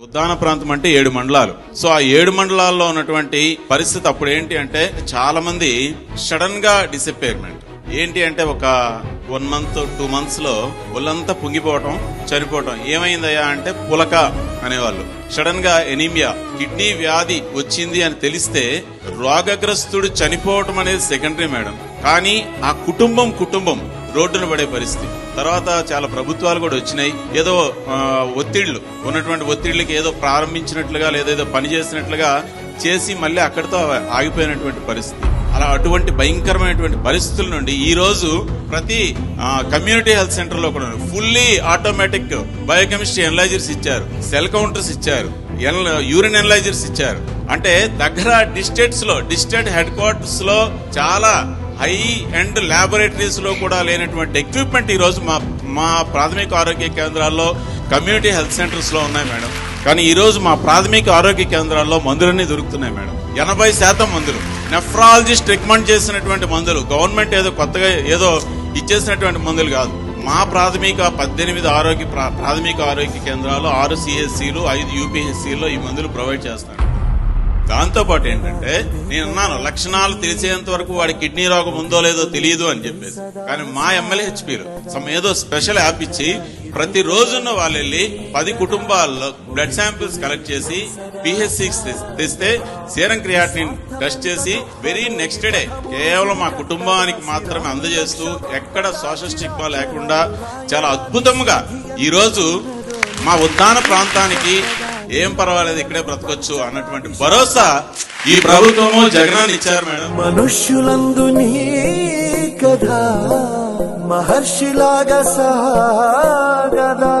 ఉద్దాన ప్రాంతం అంటే ఏడు మండలాలు. సో ఆ ఏడు మండలాల్లో ఉన్నటువంటి పరిస్థితి అప్పుడు ఏంటి అంటే చాలా మంది సడన్గా డిసప్పేర్మెంట్ ఏంటి అంటే ఒక వన్ మంత్ టూ మంత్స్లో ఒళ్ళంతా పొంగిపోవటం చనిపోవటం. ఏమైందయ్యా అంటే పులక అనేవాళ్ళు. సడన్గా ఎనీమియా కిడ్నీ వ్యాధి వచ్చింది అని తెలిస్తే రోగగ్రస్తుడు చనిపోవటం అనేది సెకండరీ మేడం కానీ ఆ కుటుంబం కుటుంబం రోడ్డున పడే పరిస్థితి. తర్వాత చాలా ప్రభుత్వాలు కూడా వచ్చినాయి. ఏదో ఒత్తిళ్ళు. ఉన్నటువంటి ఒత్తిళ్ళకి ఏదో ప్రారంభించినట్లుగా లేదా ఏదో పని చేసినట్లుగా చేసి మళ్ళీ అక్కడితో ఆగిపోయినటువంటి పరిస్థితి. అలా అటువంటి భయంకరమైనటువంటి పరిస్థితుల నుండి ఈ రోజు ప్రతి కమ్యూనిటీ హెల్త్ సెంటర్లో కూడా ఫుల్లీ ఆటోమేటిక్ బయోకెమిస్ట్రీ ఎనలైజర్స్ ఇచ్చారు. సెల్ కౌంటర్స్ ఇచ్చారు. యూరిన్ ఎనలైజర్స్ ఇచ్చారు. అంటే దగ్గర డిస్టేట్స్లో డిస్టేట్ హెడ్ క్వార్టర్స్లో చాలా హై అండ్ ల్యాబొరేటరీస్లో కూడా లేనటువంటి ఎక్విప్మెంట్ ఈ రోజు మా మా ప్రాథమిక ఆరోగ్య కేంద్రాల్లో కమ్యూనిటీ హెల్త్ సెంటర్స్లో ఉన్నాయి మేడం. కానీ ఈ రోజు మా ప్రాథమిక ఆరోగ్య కేంద్రాల్లో మందులన్నీ దొరుకుతున్నాయి మేడం. ఎనభై శాతం మందులు. నెఫ్రాలజిస్ట్ రికమెండ్ చేసినటువంటి మందులు. గవర్నమెంట్ ఏదో కొత్తగా ఏదో ఇచ్చేసినటువంటి మందులు కాదు. మా ప్రాథమిక పద్దెనిమిది ఆరోగ్య ప్రా- ప్రాథమిక ఆరోగ్య కేంద్రాలు ఆరు సిఎస్సిలు ఐదు యూపీఎస్సీలో ఈ మందులు ప్రొవైడ్ చేస్తారు. దాంతో పాటు ఏంటంటే నేను అన్నాను లక్షణాలు తెలిసేంత వరకు వాడి కిడ్నీ రోగం ఉందో లేదో తెలియదు అని చెప్పేసి. కానీ మా ఎమ్మెల్యేహెచ్పీలు సమ్ ఏదో స్పెషల్ యాప్ ఇచ్చి ప్రతి రోజున వాళ్ళు వెళ్ళి పది కుటుంబాల్లో బ్లడ్ శాంపిల్స్ కలెక్ట్ చేసి పిహెచ్సి తెస్తే సీరం క్రియాటిన్ టెస్ట్ చేసి వెరీ నెక్స్ట్ డే కేవలం మా కుటుంబానికి మాత్రమే అందజేస్తూ ఎక్కడ సోషల్ స్టిగ్మా లేకుండా చాలా అద్భుతంగా ఈరోజు మా ఉద్దాన ప్రాంతానికి ఏం పర్వాలేదు ఇక్కడే బ్రతకొచ్చు అన్నటువంటి భరోసా ఈ ప్రభుత్వము జగనాన్ని ఇచ్చారు మేడం. మనుష్యులందు నీ కథ మహర్షిలాగా సాగదా